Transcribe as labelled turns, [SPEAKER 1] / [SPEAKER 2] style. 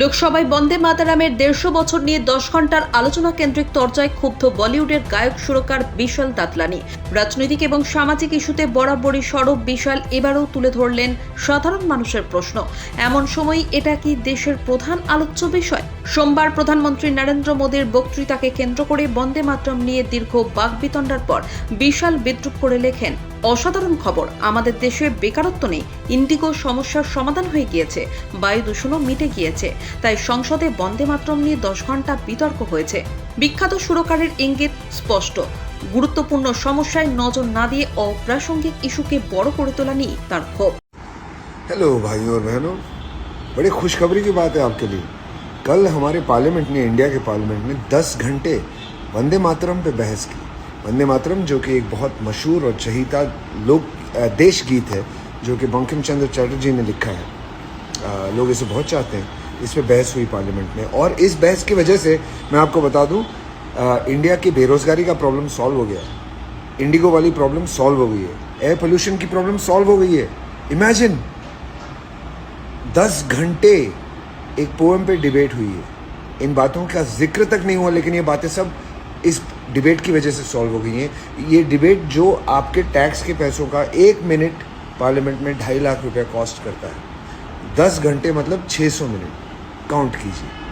[SPEAKER 1] লোকসভায় বন্দে মাতারামের দেড়শো বছর নিয়ে দশ ঘণ্টার আলোচনা কেন্দ্রিক তর্জায় ক্ষুব্ধ বলিউডের গায়ক সুরকার বিশাল দাতলানি। রাজনৈতিক এবং সামাজিক ইস্যুতে বরাবরই সরব বিশাল এবারও তুলে ধরলেন সাধারণ মানুষের প্রশ্ন। এমন সময় এটা কি দেশের প্রধান আলোচ্য বিষয়? সোমবার প্রধানমন্ত্রী নরেন্দ্র মোদীর বক্তৃতাকে কেন্দ্র করে বন্দে মাতরম নিয়ে দীর্ঘ বাগবিতণ্ডার পর বিশাল বিদ্রুপ করে লেখেন অসাধারণ খবর আমাদের দেশে বেকারত্ব নেই ইন্ডিগো সমস্যার সমাধান হয়ে গিয়েছে বায়ু দূষণও মিটে গিয়েছে তাই সংসদে বন্দে মাতরম নিয়ে দশ ঘন্টা বিতর্ক হয়েছে বিখ্যাত সুরকারের ইঙ্গিত স্পষ্ট গুরুত্বপূর্ণ সমস্যায় নজর না দিয়ে অপ্রাসঙ্গিক ইস্যুকে বড় করে তোলা নিয়ে তার ক্ষোভ
[SPEAKER 2] हेलो भाइयों और बहनों बड़ी खुशखबरी की बात है आपके लिए कल हमारे पार्लियामेंट ने इंडिया के पार्लियामेंट ने 10 घंटे वंदे मातरम पे बहस की। वंदे मातरम जो कि एक बहुत मशहूर और चहीता लोक देश गीत है जो कि बंकिम चंद्र चटर्जी ने लिखा है। अ, लोग इसे बहुत चाहते हैं। इस पर बहस हुई पार्लियामेंट में। और इस बहस की वजह से मैं आपको बता दूँ इंडिया की बेरोजगारी का प्रॉब्लम सॉल्व हो गया इंडिगो वाली प्रॉब्लम सॉल्व हो गई है। एयर पोल्यूशन की प्रॉब्लम सॉल्व हो गई है। इमेजिन दस घंटे एक पोएम पे डिबेट हुई है। इन बातों का ज़िक्र तक नहीं हुआ, लेकिन ये बातें सब इस डिबेट की वजह से सॉल्व हो गई हैं। ये डिबेट जो आपके टैक्स के पैसों का एक मिनट पार्लियामेंट में ढाई लाख रुपया कॉस्ट करता है। दस घंटे मतलब 600 मिनट काउंट कीजिए।